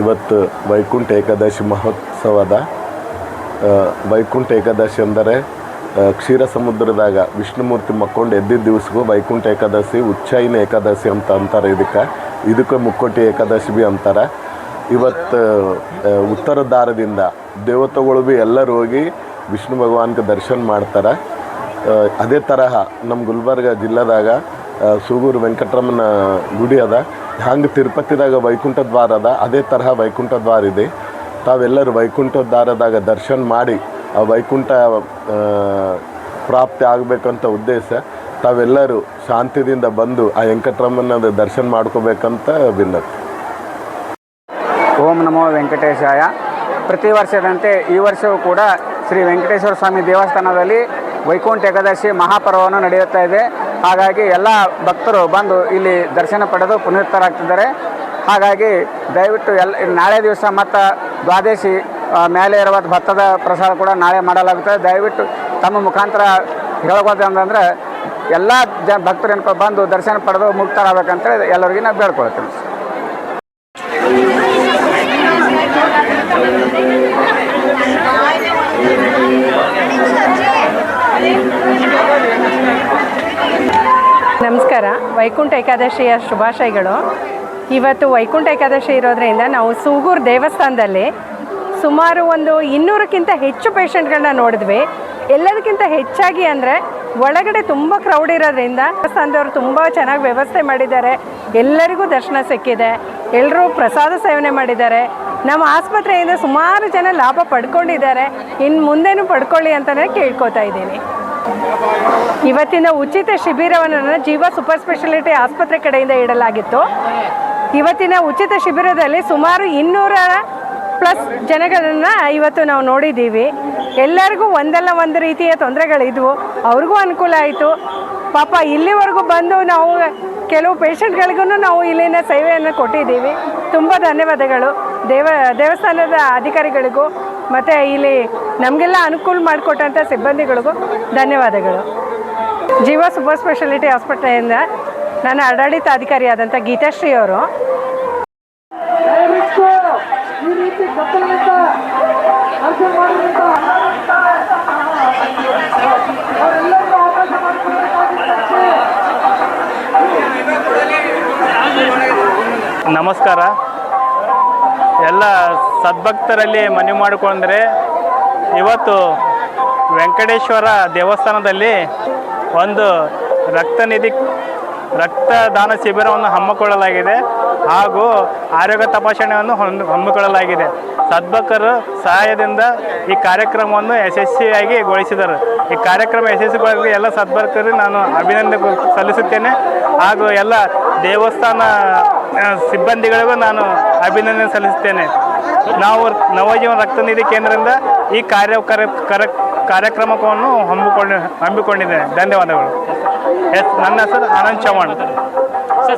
ಇವತ್ತು ವೈಕುಂಠ ಏಕಾದಶಿ ಮಹೋತ್ಸವದ ವೈಕುಂಠ ಏಕಾದಶಿ ಅಂದರೆ ಕ್ಷೀರ ಸಮುದ್ರದಾಗ ವಿಷ್ಣುಮೂರ್ತಿ ಮಕ್ಕೊಂಡು ಎದ್ದಿದ್ದ ದಿವಸಗೂ ವೈಕುಂಠ ಏಕಾದಶಿ, ಉಚ್ಚಾಯಿನ ಏಕಾದಶಿ ಅಂತ ಅಂತಾರೆ ಇದಕ್ಕೆ. ಇದಕ್ಕೆ ಮುಕ್ಕೋಟಿ ಏಕಾದಶಿ ಬಿ ಅಂತಾರೆ. ಇವತ್ತು ಉತ್ತರ ದಾರದಿಂದ ದೇವತೆಗಳು ಭೀ ಎಲ್ಲರೂ ಹೋಗಿ ವಿಷ್ಣು ಭಗವಾನ್ಗೆ ದರ್ಶನ ಮಾಡ್ತಾರೆ. ಅದೇ ತರಹ ನಮ್ಮ ಗುಲ್ಬರ್ಗ ಜಿಲ್ಲೆದಾಗ ಸೂಗೂರು ವೆಂಕಟರಮಣ ಗುಡಿ ಅದ. ಹಂಗೆ ತಿರುಪತಿದಾಗ ವೈಕುಂಠ ದ್ವಾರ ಅದ ಅದೇ ತರಹ ವೈಕುಂಠ ದ್ವಾರ ಇದೆ. ತಾವೆಲ್ಲರೂ ವೈಕುಂಠ ದ್ವಾರದಾಗ ದರ್ಶನ ಮಾಡಿ ಆ ವೈಕುಂಠ ಪ್ರಾಪ್ತಿ ಆಗಬೇಕಂತ ಉದ್ದೇಶ, ತಾವೆಲ್ಲರೂ ಶಾಂತಿದಿಂದ ಬಂದು ಆ ವೆಂಕಟರಮಣದ ದರ್ಶನ ಮಾಡ್ಕೋಬೇಕಂತ ವಿನ್ನತಿ ಓಂ ನಮೋ ವೆಂಕಟೇಶಾಯ. ಪ್ರತಿ ವರ್ಷದಂತೆ ಈ ವರ್ಷವೂ ಕೂಡ ಶ್ರೀ ವೆಂಕಟೇಶ್ವರ ಸ್ವಾಮಿ ದೇವಸ್ಥಾನದಲ್ಲಿ ವೈಕುಂಠ ಏಕಾದಶಿ ಮಹಾಪರ್ವವನ್ನು ನಡೆಯುತ್ತಾ ಇದೆ. ಹಾಗಾಗಿ ಎಲ್ಲ ಭಕ್ತರು ಬಂದು ಇಲ್ಲಿ ದರ್ಶನ ಪಡೆದು ಪುನೀತರಾಗ್ತಿದ್ದಾರೆ ಹಾಗಾಗಿ ದಯವಿಟ್ಟು ಎಲ್ಲ ನಾಳೆ ದಿವಸ ಮತ್ತು ದ್ವಾದಶಿ ಮೇಲೆ ಇರುವ ಭತ್ತದ ಪ್ರಸಾದ ಕೂಡ ನಾಳೆ ಮಾಡಲಾಗುತ್ತದೆ. ದಯವಿಟ್ಟು ತಮ್ಮ ಮುಖಾಂತರ ಹೇಳ್ಬೋದು ಅಂತಂದ್ರೆ, ಎಲ್ಲ ಜ, ಭಕ್ತರು ಬಂದು ದರ್ಶನ ಪಡೆದು ಮುಕ್ತರಾಗಬೇಕಂತೇಳಿ ಎಲ್ಲರಿಗೂ ನಾವು ಬೇಡ್ಕೊಳ್ತೀನಿ. ನಮಸ್ಕಾರ. ವೈಕುಂಠ ಏಕಾದಶಿಯ ಶುಭಾಶಯಗಳು. ಇವತ್ತು ವೈಕುಂಠ ಏಕಾದಶಿ ಇರೋದ್ರಿಂದ ನಾವು ಸೂಗೂರು ದೇವಸ್ಥಾನದಲ್ಲಿ ಸುಮಾರು ಒಂದು ಇನ್ನೂರಕ್ಕಿಂತ ಹೆಚ್ಚು ಪೇಷಂಟ್ಗಳನ್ನ ನೋಡಿದ್ವಿ. ಎಲ್ಲದಕ್ಕಿಂತ ಹೆಚ್ಚಾಗಿ ಅಂದರೆ ಒಳಗಡೆ ತುಂಬ ಕ್ರೌಡ್ ಇರೋದ್ರಿಂದ ದೇವಸ್ಥಾನದವರು ತುಂಬ ಚೆನ್ನಾಗಿ ವ್ಯವಸ್ಥೆ ಮಾಡಿದ್ದಾರೆ. ಎಲ್ಲರಿಗೂ ದರ್ಶನ ಸಿಕ್ಕಿದೆ. ಎಲ್ಲರೂ ಪ್ರಸಾದ ಸೇವನೆ ಮಾಡಿದ್ದಾರೆ. ನಮ್ಮ ಆಸ್ಪತ್ರೆಯಿಂದ ಸುಮಾರು ಜನ ಲಾಭ ಪಡ್ಕೊಂಡಿದ್ದಾರೆ. ಇನ್ನು ಮುಂದೆನೂ ಪಡ್ಕೊಳ್ಳಿ ಅಂತಲೇ ಕೇಳ್ಕೊತಾ ಇದ್ದೀನಿ. ಇವತ್ತಿನ ಉಚಿತ ಶಿಬಿರವನ್ನು ಜೀವ ಸೂಪರ್ ಸ್ಪೆಷಾಲಿಟಿ ಆಸ್ಪತ್ರೆ ಕಡೆಯಿಂದ ಇಡಲಾಗಿತ್ತು. ಇವತ್ತಿನ ಉಚಿತ ಶಿಬಿರದಲ್ಲಿ ಸುಮಾರು ಇನ್ನೂರ ಪ್ಲಸ್ ಜನಗಳನ್ನು ಇವತ್ತು ನಾವು ನೋಡಿದ್ದೀವಿ. ಎಲ್ಲರಿಗೂ ಒಂದಲ್ಲ ಒಂದು ರೀತಿಯ ತೊಂದರೆಗಳಿದ್ವು. ಅವ್ರಿಗೂ ಅನುಕೂಲ ಆಯಿತು. ಪಾಪ ಇಲ್ಲಿವರೆಗೂ ಬಂದು ನಾವು ಕೆಲವು ಪೇಷಂಟ್ಗಳಿಗೂ ನಾವು ಇಲ್ಲಿನ ಸೇವೆಯನ್ನು ಕೊಟ್ಟಿದ್ದೀವಿ. ತುಂಬ ಧನ್ಯವಾದಗಳು. ದೇವ, ದೇವಸ್ಥಾನದ ಅಧಿಕಾರಿಗಳಿಗೂ ಮತ್ತು ಇಲ್ಲಿ ನಮಗೆಲ್ಲ ಅನುಕೂಲ ಮಾಡಿಕೊಟ್ಟಂಥ ಸಿಬ್ಬಂದಿಗಳಿಗೂ ಧನ್ಯವಾದಗಳು. ಜೀವ ಸೂಪರ್ ಸ್ಪೆಷಾಲಿಟಿ ಆಸ್ಪತ್ರೆಯಿಂದ ನಾನು ಆಡಳಿತಾಧಿಕಾರಿಯಾದಂಥ ಗೀತಾಶ್ರೀ ಅವರು. ನಮಸ್ಕಾರ. ಎಲ್ಲ ಸದ್ಭಕ್ತರಲ್ಲಿ ಮನವಿ ಮಾಡಿಕೊಂಡ್ರೆ ಇವತ್ತು ವೆಂಕಟೇಶ್ವರ ದೇವಸ್ಥಾನದಲ್ಲಿ ಒಂದು ರಕ್ತನಿಧಿ ರಕ್ತದಾನ ಶಿಬಿರವನ್ನು ಹಮ್ಮಿಕೊಳ್ಳಲಾಗಿದೆ ಹಾಗೂ ಆರೋಗ್ಯ ತಪಾಸಣೆಯನ್ನು ಹಮ್ಮಿಕೊಳ್ಳಲಾಗಿದೆ. ಸದ್ಭಕ್ತರ ಸಹಾಯದಿಂದ ಈ ಕಾರ್ಯಕ್ರಮವನ್ನು ಯಶಸ್ವಿಯಾಗಿ ಗೊಳಿಸಿದರು. ಈ ಕಾರ್ಯಕ್ರಮ ಯಶಸ್ವಿಗೊಳಿಸಿ ಎಲ್ಲ ಸದ್ಭಕ್ತರಿಗೆ ನಾನು ಅಭಿನಂದನೆ ಸಲ್ಲಿಸುತ್ತೇನೆ ಹಾಗೂ ಎಲ್ಲ ದೇವಸ್ಥಾನ ಸಿಬ್ಬಂದಿಗಳಿಗೂ ನಾನು ಅಭಿನಂದನೆ ಸಲ್ಲಿಸುತ್ತೇನೆ. ನಾವು ನವಜೀವನ ರಕ್ತ ನಿಧಿ ಕೇಂದ್ರದಿಂದ ಈ ಕಾರ್ಯ ಕರ- ಕರ- ಕಾರ್ಯಕ್ರಮವನ್ನು ಹಮ್ಮಿಕೊಂಡು ಹಮ್ಮಿಕೊಂಡಿದ್ದೇನೆ. ಧನ್ಯವಾದಗಳು. ಎಸ್, ನನ್ನ ಹೆಸರು ಆನಂದ್ ಚೌಹಾಣ್